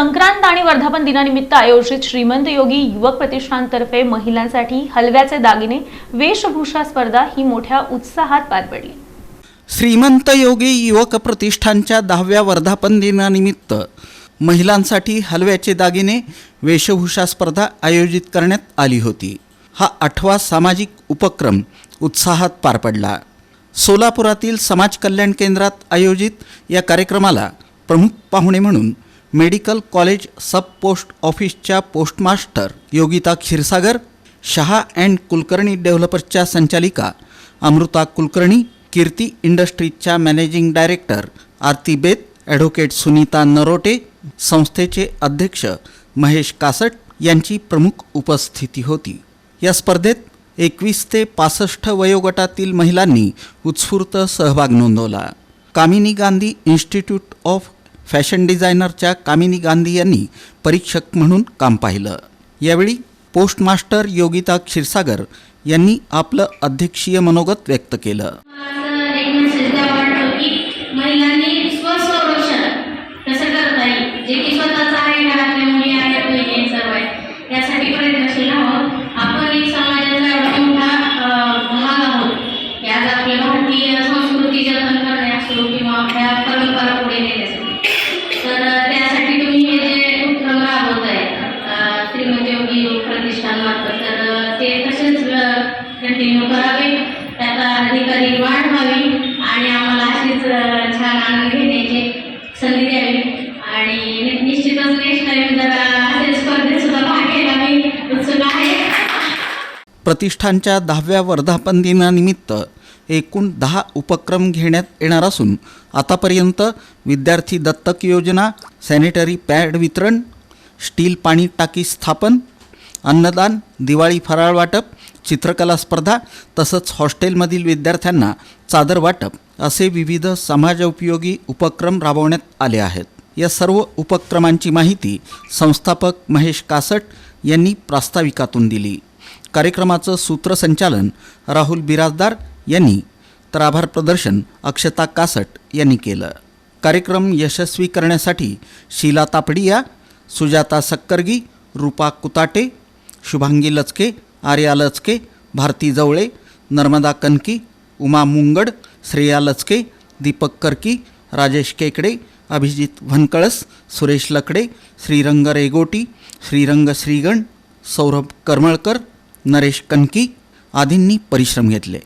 संक्रांत आणि वर्धापन दिनानिमित्त आयोजित श्रीमंत योगी युवक प्रतिष्ठानतर्फे महिलांसाठी हलव्याचे दागिने वेशभूषा स्पर्धा ही मोठ्या उत्साहात पार पडली. श्रीमंत योगी युवक प्रतिष्ठानच्या दहाव्या वर्धापन दिनानिमित्त महिलांसाठी हलव्याचे दागिने वेशभूषा स्पर्धा आयोजित करण्यात आली होती. हा आठवा सामाजिक उपक्रम उत्साहात पार पडला. सोलापुरातील समाज कल्याण केंद्रात आयोजित या कार्यक्रमाला प्रमुख पाहुणे म्हणून मेडिकल कॉलेज सब पोस्ट ऑफिसच्या पोस्टमास्टर योगिता क्षीरसागर शहा अँड कुलकर्णी डेव्हलपर्सच्या संचालिका अमृता कुलकर्णी कीर्ती इंडस्ट्रीजच्या मॅनेजिंग डायरेक्टर आरती बेत ॲडव्होकेट सुनीता नरोटे संस्थेचे अध्यक्ष महेश कासट यांची प्रमुख उपस्थिती होती. या स्पर्धेत एकवीस ते पासष्ट वयोगटातील महिलांनी उत्स्फूर्त सहभाग नोंदवला. Kamini Gandhi institute of fashion डिझायनरच्या Kamini Gandhi यांनी परीक्षक म्हणून काम पाहिलं. यावेळी पोस्टमास्टर योगिता क्षीरसागर यांनी आपलं अध्यक्षीय मनोगत व्यक्त केलं. असं महिलांनी स्वसंरक्षण कसं करता येईल? जे की स्वतःचं आहे घरातल्या मुली आहेत बहिणी सर्व आहेत. त्यासाठी प्रयत्नशील कंटिन्यू करावे. त्याचा अधिकारी वाढ व्हावी आणि आम्हाला अशीच छान आनंद घेण्याची संधी द्यावी. आणि निश्चितच नेक्स्ट टाइम जरा असे स्पर्धेत सुद्धा भाग घ्यायला मी उत्सुक आहे. प्रतिष्ठानच्या दहाव्या वर्धापन दिनानिमित्त एकूण दहा उपक्रम घेण्यात येणार असून आतापर्यंत विद्यार्थी दत्तक योजना सॅनिटरी पॅड वितरण स्टील पाणी टाकी स्थापन अन्नदान दिवाळी फराळ वाटप चित्रकला स्पर्धा तसंच हॉस्टेलमधील विद्यार्थ्यांना चादर वाटप असे विविध समाजोपयोगी उपक्रम राबवण्यात आले आहेत. या सर्व उपक्रमांची माहिती संस्थापक महेश कासट यांनी प्रास्ताविकातून दिली. कार्यक्रमाचं सूत्रसंचालन राहुल बिराजदार यांनी तर आभार प्रदर्शन अक्षता कासट यांनी केलं. कार्यक्रम यशस्वी करण्यासाठी शीला तापडिया सुजाता सक्करगी रूपा कुताटे शुभांगी लचके आर्या लचके भारती जवळे नर्मदा कनकी उमा मुंगड श्रेया लचके दीपक करकी राजेश केकडे अभिजित भनकळस सुरेश लकडे श्रीरंग रेगोटी श्रीरंग श्रीगण सौरभ करमळकर नरेश कनकी आदींनी परिश्रम घेतले.